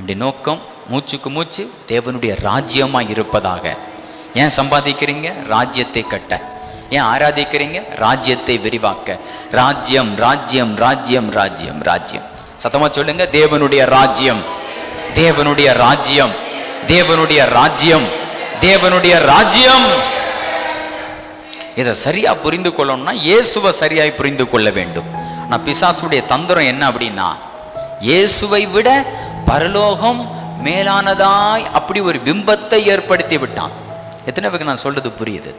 அப்படி நோக்கம் மூச்சுக்கு மூச்சு தேவனுடைய ராஜ்யமாக இருப்பதாக. ஏன் சம்பாதிக்கிறீங்க? ராஜ்யத்தை கட்ட. ஏன் ஆராதிக்கிறீங்க? ராஜ்யத்தை விரிவாக்க. ராஜ்யம் ராஜ்யம் ராஜ்யம் ராஜ்யம் ராஜ்யம். சத்தமா சொல்லுங்க தேவனுடைய ராஜ்யம். தேவனுடைய ராஜ்யம். தேவனுடைய ராஜ்யம். தேவனுடைய ராஜ்யம். இதை சரியா புரிந்து கொள்ளணும்னா இயேசுவை சரியாய் புரிந்து கொள்ள வேண்டும். ஆனால் பிசாசுடைய தந்திரம் என்ன அப்படின்னா இயேசுவை விட பரலோகம் மேலானதாய் அப்படி ஒரு பிம்பத்தை ஏற்படுத்தி விட்டான். எத்தனை பேருக்கு நான் சொல்றது புரியுது?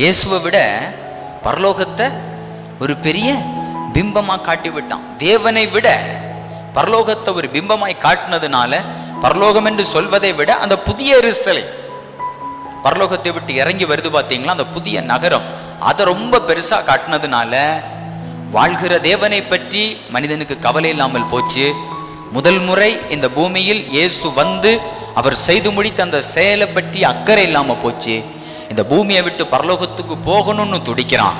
இயேசுவை விட பரலோகத்தை ஒரு பெரிய பிம்பமாக காட்டி விட்டான். தேவனை விட பரலோகத்தை ஒரு பிம்பமாய் காட்டினதுனால பரலோகம் என்று சொல்வதை விட அந்த புதிய எருசலை பரலோகத்தை விட்டு இறங்கி வருது பார்த்தீங்களா அந்த புதிய நகரம் அதை ரொம்ப பெருசாக காட்டினதுனால வாழ்கிற தேவனை பற்றி மனிதனுக்கு கவலை இல்லாமல் போச்சு. முதல் முறை இந்த பூமியில் இயேசு வந்து அவர் செய்து முடித்த அந்த செயலை பற்றி அக்கறை இல்லாமல் போச்சு. இந்த பூமியை விட்டு பரலோகத்துக்கு போகணும்னு துடிக்கிறான்.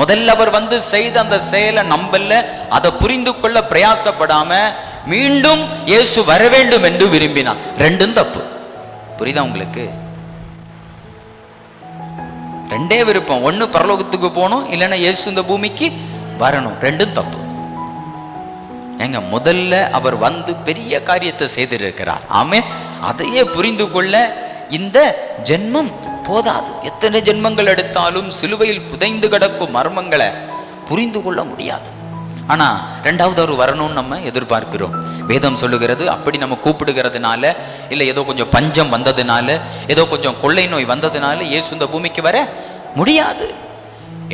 முதல்ல அவர் வந்து செய்த அந்த செயலை நம்பல. அதை புரிந்து கொள்ள பிரயாசப்படாம மீண்டும் இயேசு வர வேண்டும் என்று விரும்பினான். ரெண்டும் தப்பு. புரியுதா உங்களுக்கு? ரெண்டே விருப்பம். ஒன்று பரலோகத்துக்கு போகணும் இல்லைன்னா இயேசு இந்த பூமிக்கு வரணும். ரெண்டும் தப்பு. ஏங்க முதல்ல அவர் வந்து பெரிய காரியத்தை செய்திருக்கிறார். ஆமே அதையே புரிந்து கொள்ள இந்த ஜென்மம் போதாது. எத்தனை ஜென்மங்கள் எடுத்தாலும் சிலுவையில் புதைந்து கிடக்கும் மர்மங்களை புரிந்து கொள்ள முடியாது. ஆனா ரெண்டாவது அவர் வரணும்னு நம்ம எதிர்பார்க்கிறோம். வேதம் சொல்லுகிறது அப்படி நம்ம கூப்பிடுகிறதுனால இல்லை ஏதோ கொஞ்சம் பஞ்சம் வந்ததுனால ஏதோ கொஞ்சம் கொள்ளை நோய் வந்ததுனால இயேசு இந்த பூமிக்கு வர முடியாது.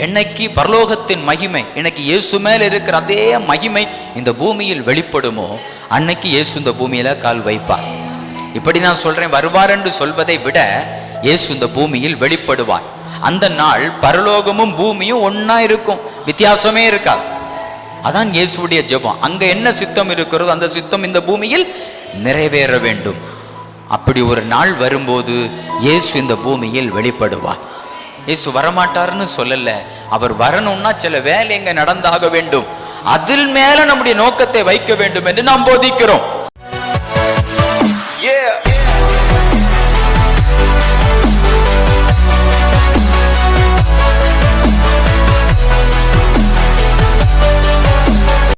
என்னைக்கு பரலோகத்தின் மகிமை இன்னைக்கு இயேசு மேல இருக்கிற அதே மகிமை இந்த பூமியில் வெளிப்படுமோ அன்னைக்கு இயேசு இந்த பூமியில கால் வைப்பார். இப்படி நான் சொல்றேன் வருவார் என்று சொல்வதை விட இயேசு இந்த பூமியில் வெளிப்படுவார். அந்த நாள் பரலோகமும் பூமியும் ஒன்னா இருக்கும் வித்தியாசமே இருக்காது. அதான் இயேசுடைய ஜெபம். அங்க என்ன சித்தம் இருக்கிறதோ அந்த சித்தம் இந்த பூமியில் நிறைவேற வேண்டும். அப்படி ஒரு நாள் வரும்போது இயேசு இந்த பூமியில் வெளிப்படுவார். இயேசு வரமாட்டாருன்னு சொல்லல. அவர் வரணும்னா சில வேலை எங்க நடந்தாக வேண்டும். அதில் மேல நம்முடைய நோக்கத்தை வைக்க வேண்டும் என்று நாம் போதிக்கிறோம்.